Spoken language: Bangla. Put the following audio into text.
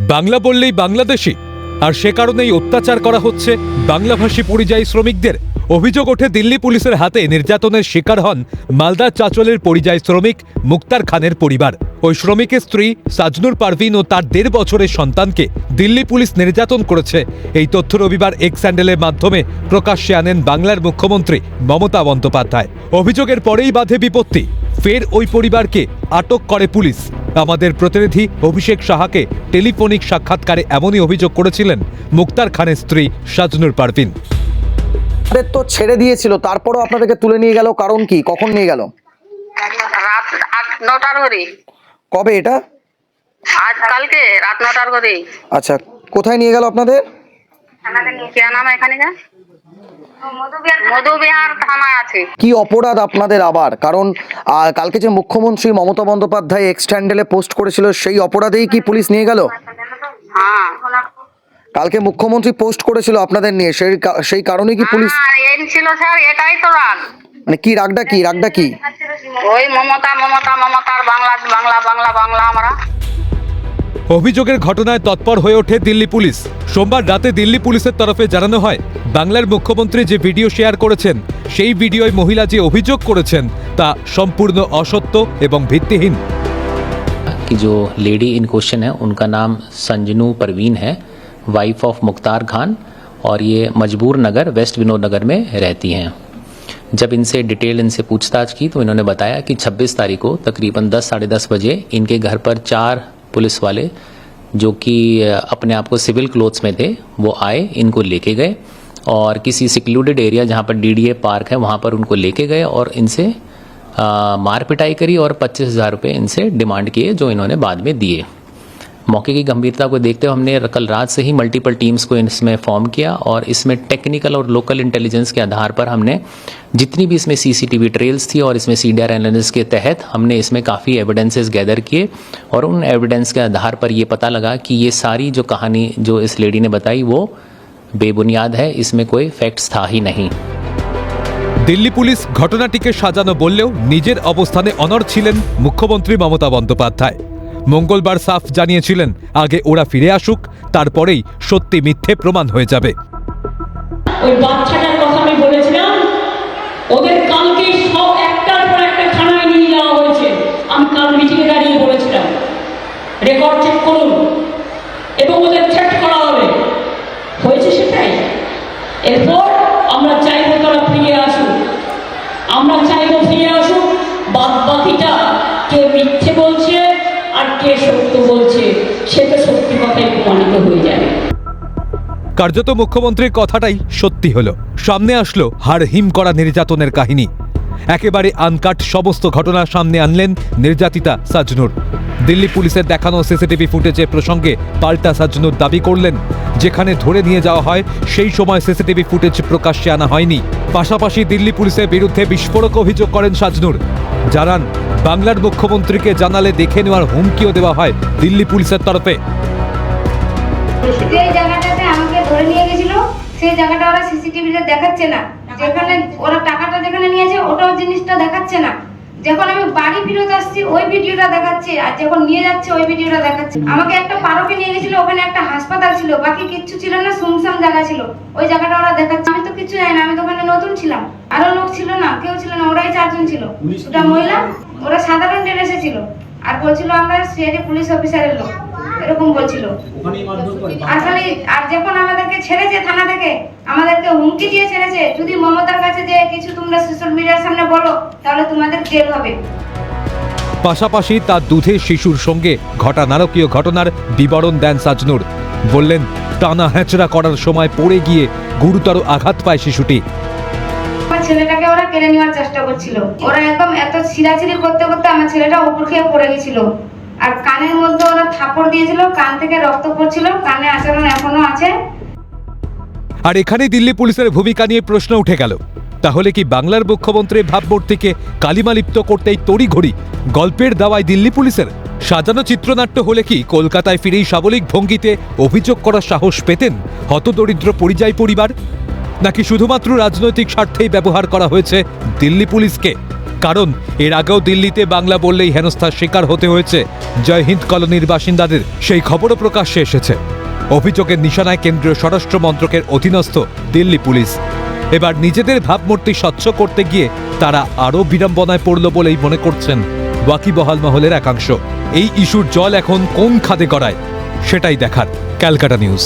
বাংলা বললেই বাংলাদেশি, আর সে কারণেই অত্যাচার করা হচ্ছে বাংলাভাষী পরিযায়ী শ্রমিকদের। অভিযোগ ওঠে দিল্লি পুলিশের হাতে নির্যাতনের শিকার হন মালদা চাচলের পরিযায়ী শ্রমিক মুক্তার খানের পরিবার। ওই শ্রমিকের স্ত্রী সাজনুর পারভিন ও তার দেড় বছরের সন্তানকে দিল্লি পুলিশ নির্যাতন করেছে। এই তথ্য রবিবার এক্স স্যান্ডেলের মাধ্যমে প্রকাশ্যে আনেন বাংলার মুখ্যমন্ত্রী মমতা বন্দ্যোপাধ্যায়। অভিযোগের পরেই বাধে বিপত্তি। ফের ওই পরিবারকে আটক করে পুলিশ। আমাদের প্রতিনিধি অভিষেক সাহাকে টেলিফোনিক সাক্ষাৎকারে এমনই অভিযোগ করেছিলেন মুক্তার খানের স্ত্রী সাজনুর পারভিন। তো ছেড়ে দিয়েছিল তারপরও আপনাদেরকে তুলে নিয়ে গেল কারণ কি? কখন নিয়ে গেল? রাত আট নটার করে কবে এটা? আজ কালকে রাত নটার করে আচ্ছা কোথায় নিয়ে গেল আপনাদের? কে নাম এখানে যা মধুবিহার থানায় আছে। কি অপরাধ আপনাদের আবার? কারণ কালকে যে মুখ্যমন্ত্রী মমতা বন্দ্যোপাধ্যায় এক্স হ্যান্ডেলে পোস্ট করেছিল সেই অপরাধেই কি পুলিশ নিয়ে গেল? হ্যাঁ। কালকে মুখ্যমন্ত্রী পোস্ট করেছিল আপনাদের নিয়ে সেই সেই কারণেই কি পুলিশ হ্যাঁ, ছিল স্যার এটাই তো রাগ। মানে কি রাগটা কি? রাগটা কি? ওই মমতা মমতা মমতার বাংলা বাংলা বাংলা বাংলা আমরা। অভিযোগের ঘটনায় তৎপর হয়ে ওঠে দিল্লি পুলিশ সোমবার রাতে দিল্লি পুলিশের তরফে জানানো হয় বাংলার মুখ্যমন্ত্রী যে ভিডিও শেয়ার করেছেন সেই ভিডিওয় মহিলা যে অভিযোগ করেছেন তা সম্পূর্ণ অসত্য এবং ভিত্তিহীন कि जो लेडी इन क्वेश्चन है उनका नाम संजनू परवीन है वाइफ ऑफ मुख्तार खान और ये मजबूर नगर वेस्ट विनोद नगर में रहती हैं जब इनसे डिटेल इनसे पूछताछ की तो इन्होंने बताया कि 26 तारीख को तकरीबन 10 साढ़े दस बजे इनके घर पर चार पुलिस वाले, जो कि अपने आप को सिविल क्लोथ्स में थे, वो आए, इनको लेके गए और किसी सिक्लूडेड एरिया जहाँ पर डीडीए पार्क है, वहाँ पर उनको लेके गए और इनसे मार पिटाई करी और पच्चीस हज़ार रुपये इनसे डिमांड किए, जो इन्होंने बाद में दिए। मौके की गंभीरता को देखते हुए हमने कल रात से ही मल्टीपल टीम्स को इसमें फॉर्म किया और इसमें टेक्निकल और लोकल इंटेलिजेंस के आधार पर हमने जितनी भी इसमें सीसीटीवी ट्रेल्स थी और इसमें सीडीआर एनालिसिस के तहत हमने इसमें काफ़ी एविडेंसेस गैदर किए और उन एविडेंस के आधार पर ये पता लगा कि ये सारी जो कहानी जो इस लेडी ने बताई वो बेबुनियाद है इसमें कोई फैक्ट्स था ही नहीं দিল্লি পুলিশ ঘটনাটিকে সাজানো বললেও নিজের অবস্থানে অনড় ছিলেন মুখ্যমন্ত্রী মমতা বন্দ্যোপাধ্যায় মঙ্গলবার সাফ জানিয়েছিলেন, আগে ওরা ফিরে আসুক, তারপরেই সত্যি মিথ্যে প্রমাণ হয়ে যাবে। ওই বলেছিলাম, ওদের কালকে সব একটা নিয়ে যাওয়া হয়েছে। আমি দাঁড়িয়ে বলেছিলাম। রেকর্ড চেক করুন করা হবে। হয়েছে সেটাই? এরপর আমরা ফিরে আসুক। আমরা চাইব ফিরে আসুক বাদ বাকিটা বলছে সত্যি প্রমাণিত হয়ে যাবে। কার্যত মুখ্যমন্ত্রীর কথাটাই সত্যি হলো। সামনে আসলো হাড় হিম করা নির্যাতনের কাহিনী। একেবারে আনকাট সমস্ত ঘটনা সামনে আনলেন নির্যাতিতা সাজনুর। দিল্লি পুলিশের দেখানো সিসিটিভি ফুটেজের প্রসঙ্গে পাল্টা সাজনুর দাবি করলেন, যেখানে ধরে নিয়ে যাওয়া হয়, সেই সময় সিসিটিভি ফুটেজ প্রকাশ্যে আনা হয়নি। পাশাপাশি দিল্লি পুলিশের বিরুদ্ধে বিস্ফোরক অভিযোগ করেন সাজনুর। জানান বাংলার মুখ্যমন্ত্রীকে জানালে দেখে নেওয়ার হুমকিও দেওয়া হয় দিল্লি পুলিশের তরফে। যে জায়গাটাতে আমাকে ধরে নিয়ে গেছিল সেই জায়গাটা ওরা সিসিটিভিতে দেখাচ্ছে না। যেখানে ওরা টাকাটা যেখানে নিয়েছে ওটাও জিনিসটা দেখাচ্ছে না। যখন আমি বাড়ি ফিরত আসছি ওই ভিডিওটা দেখাচ্ছে আর যখন নিয়ে যাচ্ছে ওই ভিডিওটা দেখাচ্ছে। আমাকে একটা পারকে নিয়ে গেছিল ওখানে একটা হাসপাতাল ছিল বাকি কিচ্ছু ছিল না সুনসাম জায়গা ছিল। ওই জায়গাটা ওরা দেখাচ্ছে। আমি তো কিছু জানি না আমি তো ওখানে নতুন ছিলাম। আরও লোক ছিল না কেউ ছিল না ওরাই চারজন ছিল। ওটা মহিলা? ওরা সাধারণ ড্রেস ছিল আর বলছিল আমরা সিআইডি পুলিশ অফিসারের লোক। এরকম বলছিল। আর খালি আর যখন আমাদেরকে ছেড়েছে থানা থেকে আমাদেরকে হুমকি দিয়ে ছেড়েছে যদি মমতার কাছে যে কিছু তোমরা সোশ্যাল মিডিয়ার সামনে বলো তাহলে তোমাদের জেল হবে। পাশাপাশি তার দুধের শিশুর সঙ্গে ঘটা নারকীয় ঘটনার বিবরণ দেন সাজনুর। বললেন টানা হ্যাঁচড়া করার সময় পড়ে গিয়ে গুরুতর আঘাত পায় শিশুটি। আমার ছেলেটাকে ওরা কেড়ে নেওয়ার চেষ্টা করছিল। ওরা একদম এত করতে করতে আমার ছেলেটা উপর খেয়ে পড়ে গেছিল। আর কানের মধ্যে ওরা থাপড় দিয়েছিল, কান থেকে রক্ত পড়ছিল, কানে আচরণ এখনও আছে। আর এখানে দিল্লি পুলিশের ভূমিকা নিয়ে প্রশ্ন উঠে গেল। তাহলে কি বাংলার মুখ্যমন্ত্রীর ভাবমূর্তিকে কালিমালিপ্ত করতেই তড়িঘড়ি গল্পের দাওয়ায় দিল্লি পুলিশের? সাজানো চিত্রনাট্য হলে কি কলকাতায় ফিরেই সাবলিক ভঙ্গিতে অভিযোগ করার সাহস পেতেন হতদরিদ্র পরিযায়ী পরিবার? নাকি শুধুমাত্র রাজনৈতিক স্বার্থেই ব্যবহার করা হয়েছে দিল্লি পুলিশকে? কারণ এর আগেও দিল্লিতে বাংলা বললেই হেনস্থার শিকার হতে হয়েছে। জয় হিন্দ কলোনির বাসিন্দাদের সেই খবরও প্রকাশ্যে এসেছে। অভিযোগের নিশানায় কেন্দ্রীয় স্বরাষ্ট্র মন্ত্রকের অধীনস্থ দিল্লি পুলিশ। এবার নিজেদের ভাবমূর্তি স্বচ্ছ করতে গিয়ে তারা আরও বিড়ম্বনায় পড়ল বলেই মনে করছেন ওয়াকিবহাল মহলের একাংশ। এই ইস্যুর জল এখন কোন খাদে গড়ায়? সেটাই দেখার ক্যালকাটা নিউজ।